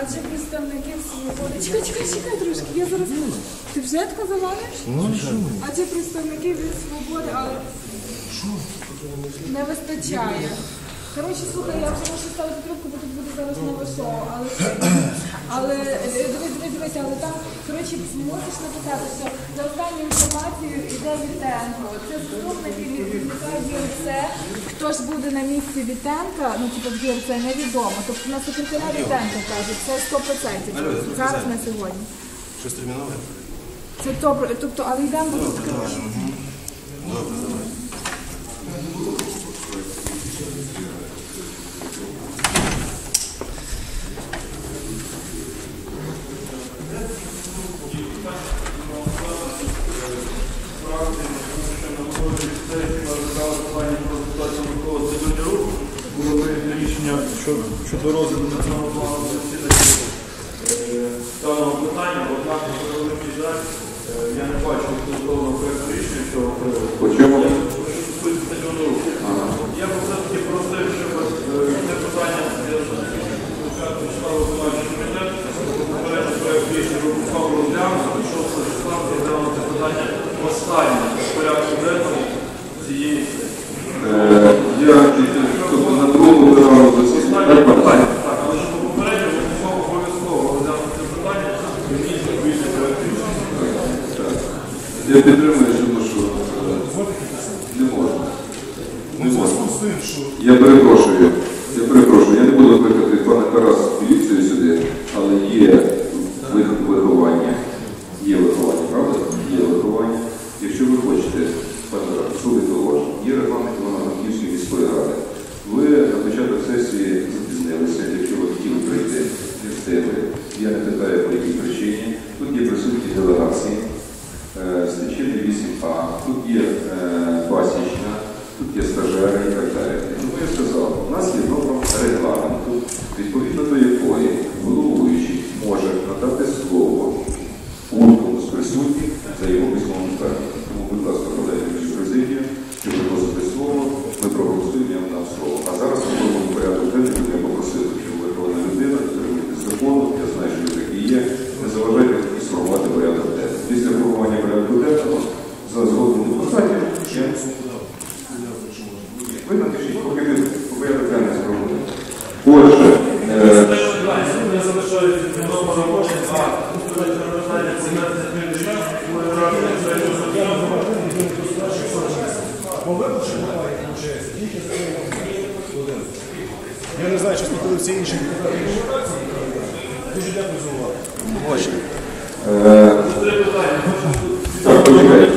Адже представники свободи. Чекай, чекай, чекай трошки. Я зараз. Ти вже тако завалиш? Адже представники від свободи, але не вистачає. Коротше, слухай, я вже можу ставити трубку, бо тут буде зараз нове шоу. Але, але е, дивись, дивись, дивись, але там, коротше, можеш написати, що за останню інформацію йде Вітенко. Це заступник керівника ГІРЦ. Хто ж буде на місці Вітенка, ну типу в це невідомо. Тобто на секретаря Вітенка кажуть, це 100%. Зараз на сьогодні. Щось термінове? Це добре, тобто, але йдемо до тут. Рішення щодо, розгляду національного плану засідання е, даного питання, однак на превеликий жаль, е, я не бачу підготовленого проєкту рішення Я підтримую, що е, не можна. Не можна. Я перепрошую. Я перепрошую. Я не буду викликати пана Тараса в поліцію сюди, але є виховання. Є виховання, правда? Є виховання. Якщо ви хочете, пане Тарас, слухайте уважно, є регламент Івано-Франківської міської ради. Ви на початок сесії запізнилися, якщо ви хотіли прийти, не встигли. Я не питаю по якій причині. Тут є присутні делегації. Е, Стечини 8А, тут є е, пасічна, тут є стажери і так далі. Тому я сказав, у нас є норма регламенту, відповідно до якої головуючий може надати слово будь-кому з присутніх за його письмовим зверненням. Тому, будь ласка, Я не знаю, що спитали всі інші депутати. Дуже дякую за увагу. е, так, почекайте.